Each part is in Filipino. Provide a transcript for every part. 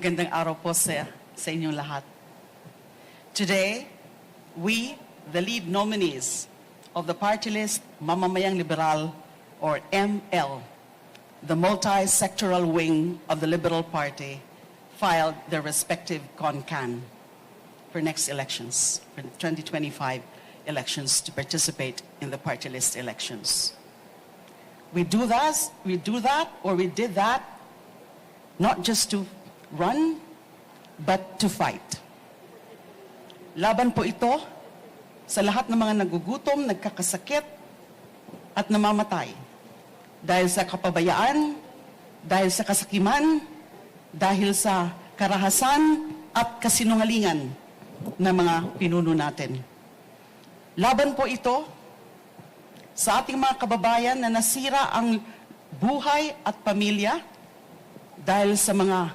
Magandang araw po sa, inyong lahat. Today, we, the lead nominees of the party list Mamamayang Liberal or ML, the multi-sectoral wing of the Liberal Party, filed their respective CONCAN for next elections, for the 2025 elections to participate in the party list elections. We do that, we do that, or we did that not just to run, but to fight. Laban po ito sa lahat ng mga nagugutom, nagkakasakit, at namamatay. Dahil sa kapabayaan, dahil sa kasakiman, dahil sa karahasan at kasinungalingan ng mga pinuno natin. Laban po ito sa ating mga kababayan na nasira ang buhay at pamilya dahil sa mga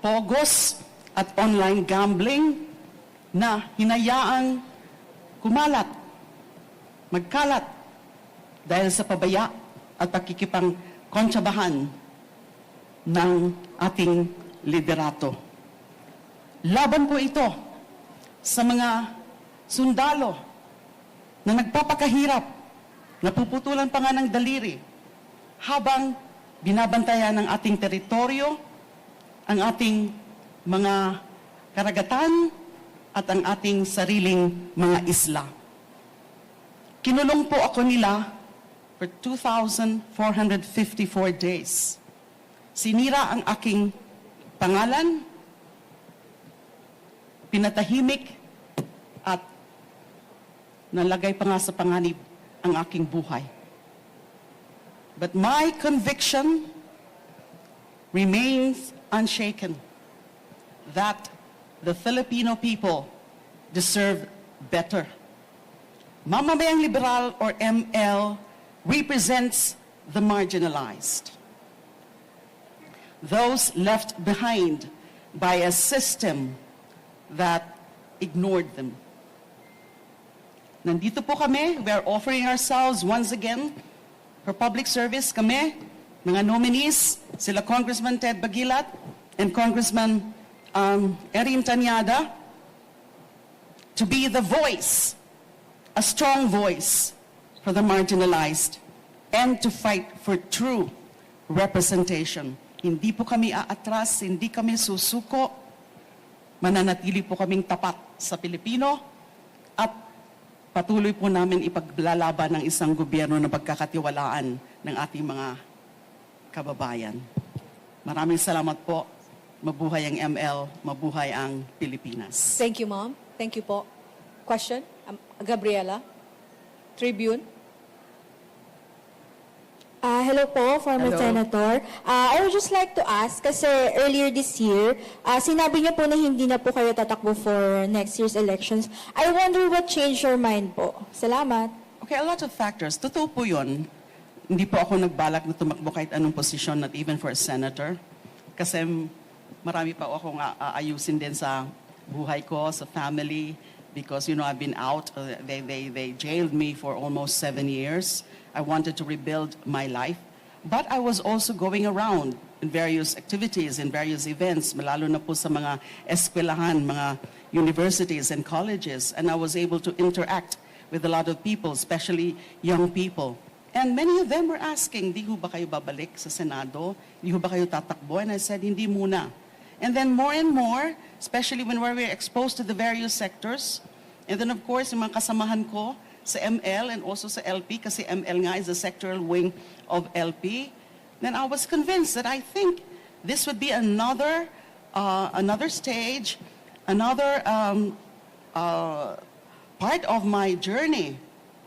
pogos at online gambling na hinayaang kumalat, magkalat dahil sa pabaya at pakikipang kontsabahan ng ating liderato. Laban po ito sa mga sundalo na nagpapakahirap, napuputulan pa nga ng daliri, habang binabantayan ng ating teritoryo, ang ating mga karagatan, at ang ating sariling mga isla. Kinulong po ako nila for 2,454 days. Sinira ang aking pangalan, pinatahimik, at nalagay pa nga sa panganib ang aking buhay. But my conviction remains unshaken that the Filipino people deserve better. Mamamayang Liberal or ML represents the marginalized. Those left behind by a system that ignored them. Nandito po kami, we are offering ourselves once again for public service kami, mga nominees, sila Congressman Ted Bagilat and Congressman um, Erin Tanyada, to be the voice, a strong voice for the marginalized and to fight for true representation. Hindi po kami aatras, hindi kami susuko, mananatili po kaming tapat sa Pilipino at patuloy po namin ipaglalaban ng isang gobyerno na pagkakatiwalaan ng ating mga kababayan. Maraming salamat po. Mabuhay ang ML, mabuhay ang Pilipinas. Thank you, Ma'am. Thank you po. Question? Um, Gabriela? Tribune? Ah, hello po, former Hello. Senator. Ah, I would just like to ask, kasi earlier this year, ah, sinabi niyo po na hindi na po kayo tatakbo for next year's elections. I wonder what changed your mind po. Salamat. Okay, a lot of factors. Totoo po yun. Hindi po ako nagbalak na tumakbo kahit anong posisyon, not even for a senator. Kasi marami pa akong aayusin din sa buhay ko, sa family. Because, you know, I've been out. Uh, They, they, they jailed me for almost seven years. I wanted to rebuild my life. But I was also going around in various activities, in various events, lalo na po sa mga eskwelahan, mga universities and colleges. And I was able to interact with a lot of people, especially young people. And many of them were asking, di ho ba kayo babalik sa Senado? Di ho ba kayo tatakbo? And I said, hindi muna. And then more and more, especially when we were exposed to the various sectors, and then of course, yung mga kasamahan ko sa ML and also sa LP, kasi ML nga is the sectoral wing of LP, then I was convinced that I think this would be another, uh, another stage, another um, uh, part of my journey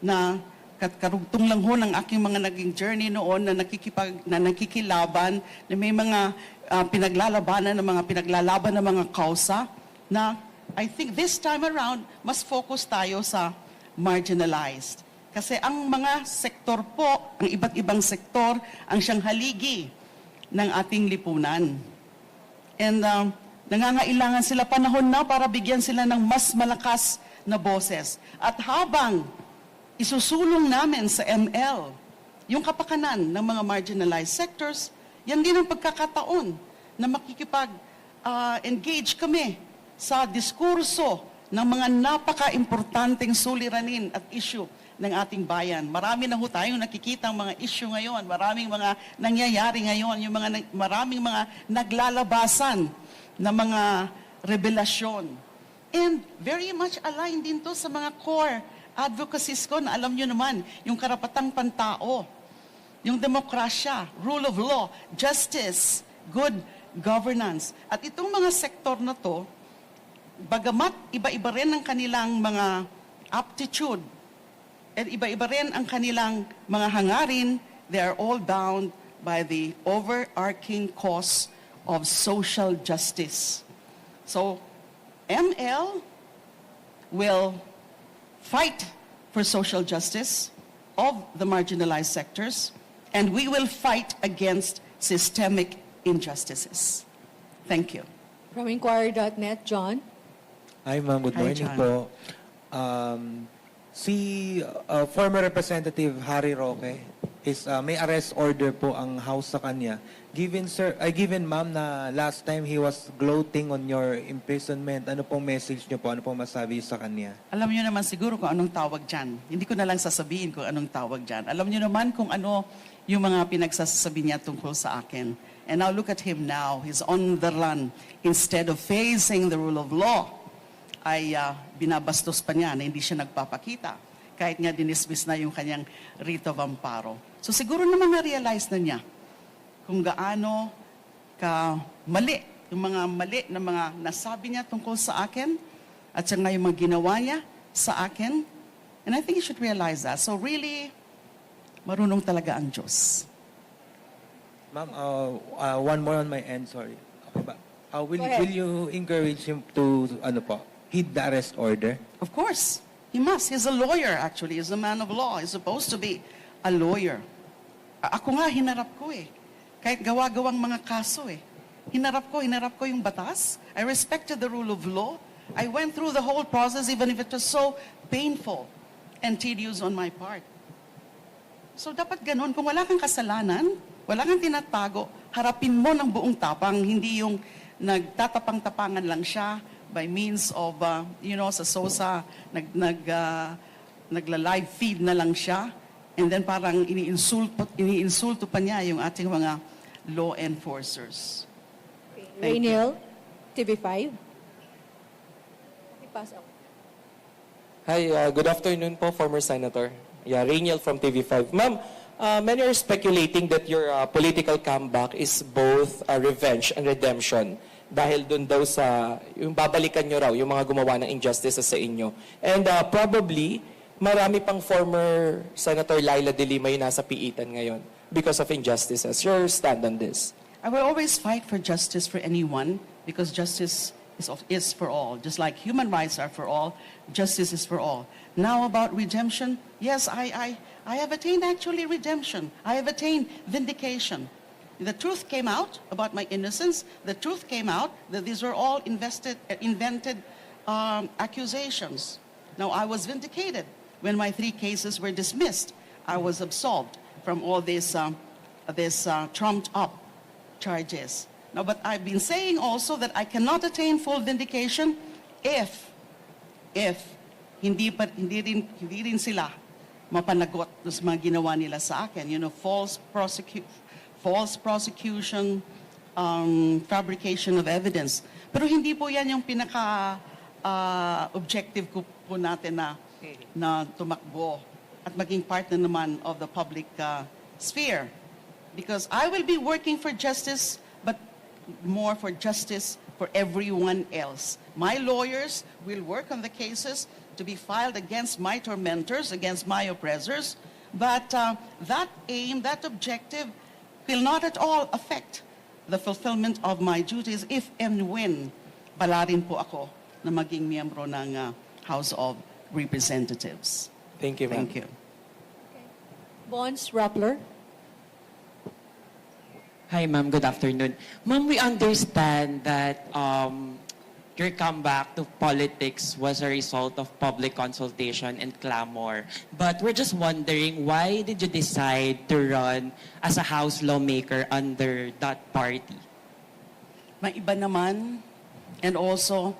na karugtong lang ho ng aking mga naging journey noon na nakikipag na nakikilaban na may mga ah, pinaglalabanan ng mga pinaglalaban ng mga kausa na I think this time around mas focus tayo sa marginalized kasi ang mga sektor po ang iba't ibang sektor ang siyang haligi ng ating lipunan And um, nangangailangan sila panahon na para bigyan sila ng mas malakas na boses. At habang isusulong namin sa ML yung kapakanan ng mga marginalized sectors, yan din ang pagkakataon na makikipag ah, engage kami sa diskurso ng mga napaka-importanteng suliranin at issue ng ating bayan. Marami na ho tayong nakikita ang mga issue ngayon. Maraming mga nangyayari ngayon. Yung mga, maraming mga naglalabasan na mga revelasyon. And very much aligned din to sa mga core advocacies ko na alam nyo naman, yung karapatang pantao, yung demokrasya, rule of law, justice, good governance. At itong mga sektor na to, bagamat iba-iba rin ang kanilang mga aptitude, at iba-iba rin ang kanilang mga hangarin, they are all bound by the overarching cause of social justice. So, ML will fight for social justice of the marginalized sectors, and we will fight against systemic injustices. Thank you. From Inquirer.net, John. Hi ma'am, good Hi, morning John. po. Um, si uh, former Representative Harry Roque is uh, may arrest order po ang house sa kanya. Given sir, ay given ma'am na last time he was gloating on your imprisonment. Ano pong message niyo po? Ano pong masabi sa kanya? Alam niyo naman siguro kung anong tawag dyan. Hindi ko na lang sasabihin kung anong tawag dyan. Alam niyo naman kung ano yung mga pinagsasabi niya tungkol sa akin. And now look at him now. He's on the run. Instead of facing the rule of law, ay ah, binabastos pa niya na hindi siya nagpapakita. Kahit nga dinismiss na yung kanyang writ of amparo. So siguro naman na-realize na niya kung gaano ka mali, yung mga mali na mga nasabi niya tungkol sa akin at saka yung mga ginawa niya sa akin. And I think you should realize that. So really, marunong talaga ang Diyos. Ma'am, uh, uh, one more on my end, sorry. Okay? Uh, will, will you encourage him to, ano po, heed the arrest order? Of course, he must. He's a lawyer, actually. He's a man of law. He's supposed to be a lawyer. Ako nga, hinarap ko eh. Kahit gawa-gawang mga kaso eh. Hinarap ko, hinarap ko yung batas. I respected the rule of law. I went through the whole process even if it was so painful and tedious on my part. So dapat ganun. Kung wala kang kasalanan, wala kang tinatago, harapin mo ng buong tapang, hindi yung nagtatapang-tapangan lang siya by means of, uh, you know, sa SOSA, nag, nag, uh, nagla-live feed na lang siya, and then parang iniinsulto, iniinsulto pa niya yung ating mga law enforcers. You. Rainiel, TV5. Pass ako. Hi, uh, good afternoon po, former Senator. Yeah, Rainiel from TV5. Ma'am, uh, many are speculating that your uh, political comeback is both a revenge and redemption dahil dun daw sa, yung babalikan nyo raw, yung mga gumawa ng injustices sa inyo. And uh, probably, marami pang former Senator Laila De Lima yung nasa piitan ngayon because of injustices. Your stand on this? I will always fight for justice for anyone because justice is, of, is for all. Just like human rights are for all, justice is for all. Now about redemption, yes, I, I, I have attained actually redemption. I have attained vindication. The truth came out about my innocence. The truth came out that these were all invested, invented um, accusations. Now I was vindicated when my three cases were dismissed. I was absolved from all these, um, this uh, trumped up charges. Now, but I've been saying also that I cannot attain full vindication if, if hindi, pa, hindi, rin, hindi rin sila mapanagot sa mga ginawa nila sa akin. You know, false, prosecu- false prosecution, um, fabrication of evidence. Pero hindi po yan yung pinaka ah, objective ko po natin na, na tumakbo at maging part na naman of the public ah, sphere. Because I will be working for justice, but more for justice for everyone else. My lawyers will work on the cases to be filed against my tormentors, against my oppressors, but uh, that aim, that objective will not at all affect the fulfillment of my duties if and when pala rin po ako na maging miyembro ng uh, House of Representatives. Thank you, ma'am. Thank you. Bonds, Rappler. Hi, ma'am. Good afternoon. Ma'am, we understand that um, your comeback to politics was a result of public consultation and clamor. But we're just wondering, why did you decide to run as a House lawmaker under that party? May iba naman. And also,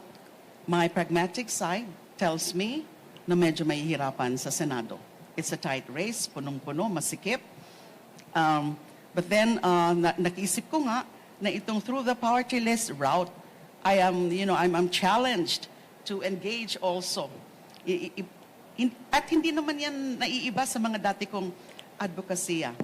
my pragmatic side tells me na medyo mahihirapan sa Senado. It's a tight race, punong-puno, masikip. Um, but then, uh, na- nakiisip ko nga na itong through the party list route, I am, you know, I'm, I'm challenged to engage also. I- i- hin- at hindi naman yan naiiba sa mga dati kong advokasya.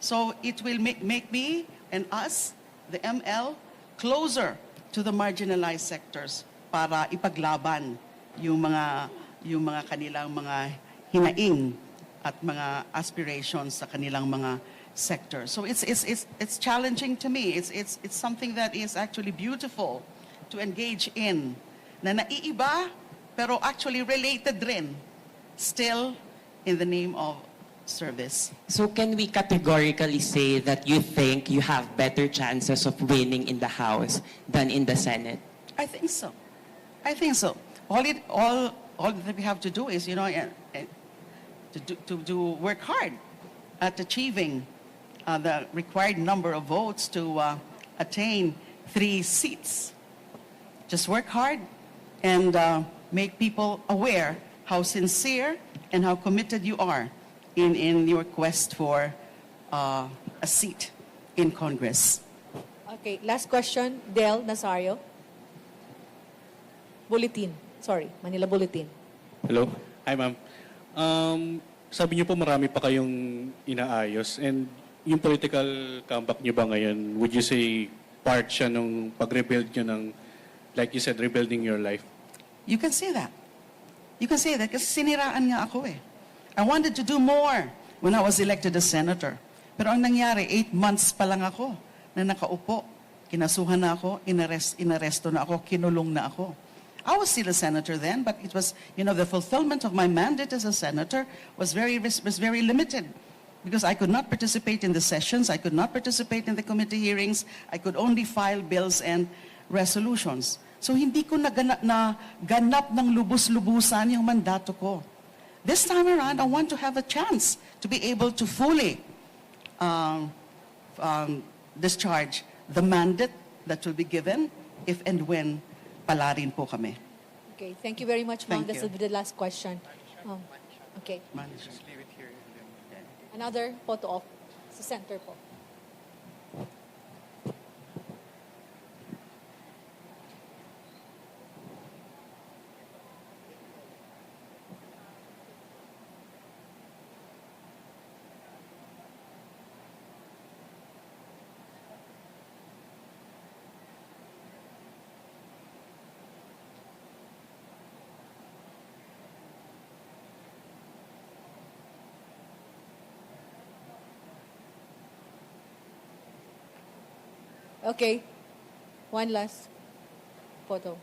So it will make, make me and us, the ML, closer to the marginalized sectors para ipaglaban yung mga yung mga kanilang mga hinaing at mga aspirations sa kanilang mga sector. So it's it's it's it's challenging to me. It's it's it's something that is actually beautiful to engage in na naiiba pero actually related rin still in the name of service. So can we categorically say that you think you have better chances of winning in the House than in the Senate? I think so. I think so. All it all all that we have to do is, you know, eh, eh, to do, to, to work hard at achieving uh, the required number of votes to uh, attain three seats. Just work hard and uh, make people aware how sincere and how committed you are in, in your quest for uh, a seat in Congress. Okay, last question, Del Nazario. Bulletin. Sorry, Manila Bulletin. Hello? Hi, ma'am. Um, sabi niyo po marami pa kayong inaayos and yung political comeback niyo ba ngayon, would you say part siya nung pag-rebuild niyo ng, like you said, rebuilding your life? You can say that. You can say that kasi siniraan nga ako eh. I wanted to do more when I was elected as senator. Pero ang nangyari, eight months pa lang ako na nakaupo. Kinasuhan na ako, inarest, inaresto na ako, kinulong na ako. I was still a senator then, but it was, you know, the fulfillment of my mandate as a senator was very, was very limited. Because I could not participate in the sessions, I could not participate in the committee hearings, I could only file bills and resolutions. So hindi ko naganap, na ganap ng lubos-lubusan yung mandato ko. This time around, I want to have a chance to be able to fully um, um, discharge the mandate that will be given if and when palarin po kami. Okay, thank you very much, ma'am. Thank This you. will be the last question. Um, okay, another photo op sa center po. Okay, one last photo.